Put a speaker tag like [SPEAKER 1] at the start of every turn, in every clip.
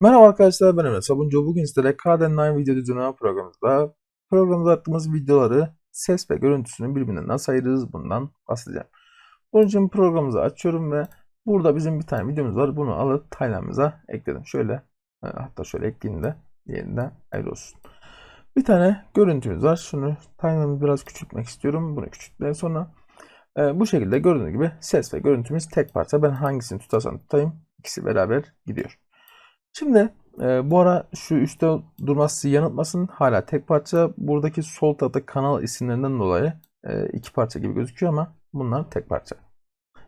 [SPEAKER 1] Merhaba arkadaşlar ben Emre Sabuncu. Bugün sizlere KDN9 video düzenleme programımızda programımıza attığımız videoları ses ve görüntüsünü birbirinden nasıl ayırırız bundan bahsedeceğim. Bunun için programımızı açıyorum ve burada bizim bir tane videomuz var. Bunu alıp time'ımıza ekledim. Şöyle e, hatta şöyle ekleyeyim de diğerinden ayrı olsun. Bir tane görüntümüz var. Şunu time'ımı biraz küçültmek istiyorum. Bunu küçültmeye sonra e, bu şekilde gördüğünüz gibi ses ve görüntümüz tek parça. Ben hangisini tutarsam tutayım ikisi beraber gidiyor. Şimdi e, bu ara şu üstte durması sizi yanıltmasın. Hala tek parça. Buradaki sol tarafta kanal isimlerinden dolayı e, iki parça gibi gözüküyor ama bunlar tek parça.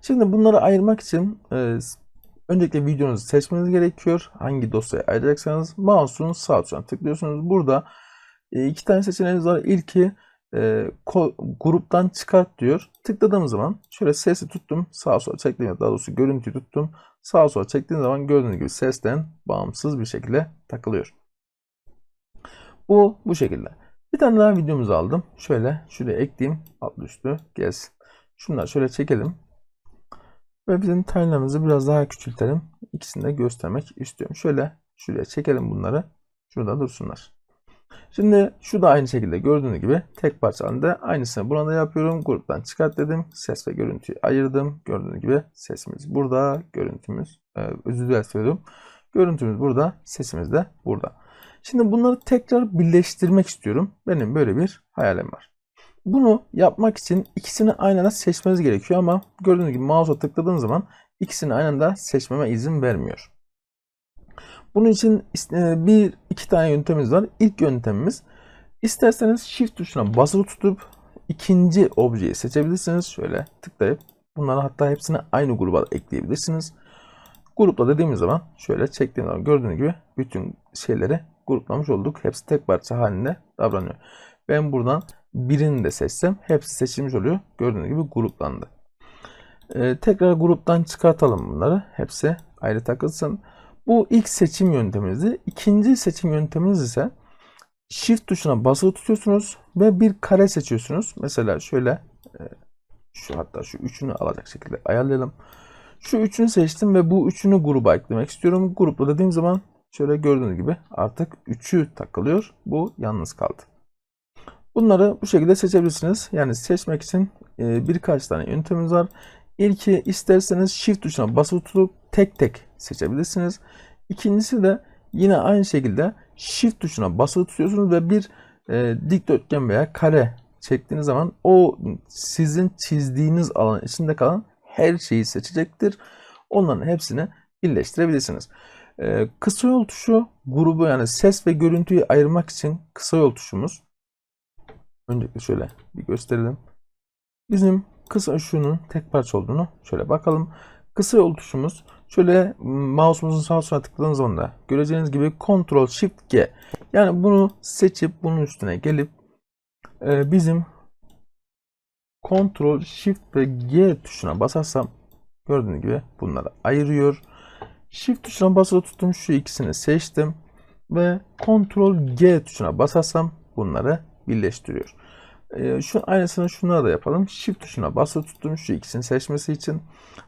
[SPEAKER 1] Şimdi bunları ayırmak için e, öncelikle videonuzu seçmeniz gerekiyor. Hangi dosyayı ayıracaksanız mouse'un sağ tuşuna tıklıyorsunuz. Burada e, iki tane seçeneğiniz var. İlki e, ko- gruptan çıkart diyor. Tıkladığım zaman şöyle sesi tuttum. Sağa sola çektiğim daha doğrusu görüntüyü tuttum. Sağa sola çektiğim zaman gördüğünüz gibi sesten bağımsız bir şekilde takılıyor. Bu bu şekilde. Bir tane daha videomuzu aldım. Şöyle şuraya ekleyeyim. Altlı üstü gelsin. Şunları şöyle çekelim. Ve bizim timeline'ımızı biraz daha küçültelim. İkisini de göstermek istiyorum. Şöyle şuraya çekelim bunları. Şurada dursunlar. Şimdi şu da aynı şekilde gördüğünüz gibi tek parça halinde aynısını buna da yapıyorum. Gruptan çıkart dedim. Ses ve görüntüyü ayırdım. Gördüğünüz gibi sesimiz burada. Görüntümüz e, özür dilerim. Görüntümüz burada. Sesimiz de burada. Şimdi bunları tekrar birleştirmek istiyorum. Benim böyle bir hayalim var. Bunu yapmak için ikisini aynı anda seçmeniz gerekiyor ama gördüğünüz gibi mouse'a tıkladığım zaman ikisini aynı anda seçmeme izin vermiyor. Bunun için e, bir iki tane yöntemimiz var. İlk yöntemimiz isterseniz Shift tuşuna basılı tutup ikinci objeyi seçebilirsiniz. Şöyle tıklayıp bunları hatta hepsini aynı gruba ekleyebilirsiniz. Grupla dediğimiz zaman şöyle çektiğim zaman gördüğünüz gibi bütün şeyleri gruplamış olduk. Hepsi tek parça halinde davranıyor. Ben buradan birini de seçsem hepsi seçilmiş oluyor. Gördüğünüz gibi gruplandı. Ee, tekrar gruptan çıkartalım bunları. Hepsi ayrı takılsın. Bu ilk seçim yöntemimizdi. İkinci seçim yönteminiz ise Shift tuşuna basılı tutuyorsunuz ve bir kare seçiyorsunuz. Mesela şöyle e, şu hatta şu üçünü alacak şekilde ayarlayalım. Şu üçünü seçtim ve bu üçünü gruba eklemek istiyorum. Grupla dediğim zaman şöyle gördüğünüz gibi artık üçü takılıyor. Bu yalnız kaldı. Bunları bu şekilde seçebilirsiniz. Yani seçmek için e, birkaç tane yöntemimiz var. İlki isterseniz Shift tuşuna basılı tutup tek tek seçebilirsiniz. İkincisi de yine aynı şekilde Shift tuşuna basılı tutuyorsunuz ve bir e, dikdörtgen veya kare çektiğiniz zaman o sizin çizdiğiniz alanın içinde kalan her şeyi seçecektir. Onların hepsini birleştirebilirsiniz. E, kısa yol tuşu grubu yani ses ve görüntüyü ayırmak için kısa yol tuşumuz. Öncelikle şöyle bir gösterelim. Bizim kısa şunun tek parça olduğunu şöyle bakalım. Kısa yol tuşumuz şöyle mouse'umuzun sağ tuşuna tıkladığınız zaman da göreceğiniz gibi Ctrl Shift G. Yani bunu seçip bunun üstüne gelip e, bizim Ctrl Shift ve G tuşuna basarsam gördüğünüz gibi bunları ayırıyor. Shift tuşuna basılı tuttum şu ikisini seçtim ve Ctrl G tuşuna basarsam bunları birleştiriyor. Ee, şu aynısını şunlara da yapalım. Shift tuşuna basılı tuttum şu ikisini seçmesi için.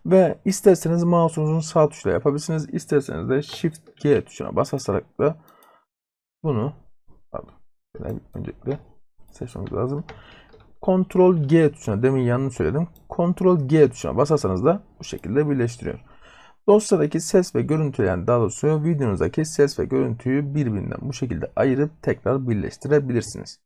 [SPEAKER 1] Ve isterseniz mouse'unuzun sağ tuşuyla yapabilirsiniz. İsterseniz de Shift G tuşuna basarak da bunu pardon, öncelikle seçmemiz lazım. Ctrl G tuşuna demin yanlış söyledim. Ctrl G tuşuna basarsanız da bu şekilde birleştiriyor. Dosyadaki ses ve görüntü yani daha doğrusu videonuzdaki ses ve görüntüyü birbirinden bu şekilde ayırıp tekrar birleştirebilirsiniz.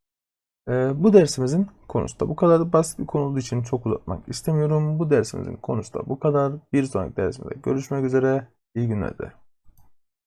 [SPEAKER 1] Ee, bu dersimizin konusu da bu kadar basit bir konu olduğu için çok uzatmak istemiyorum. Bu dersimizin konusu da bu kadar. Bir sonraki dersimizde görüşmek üzere. İyi günler dilerim.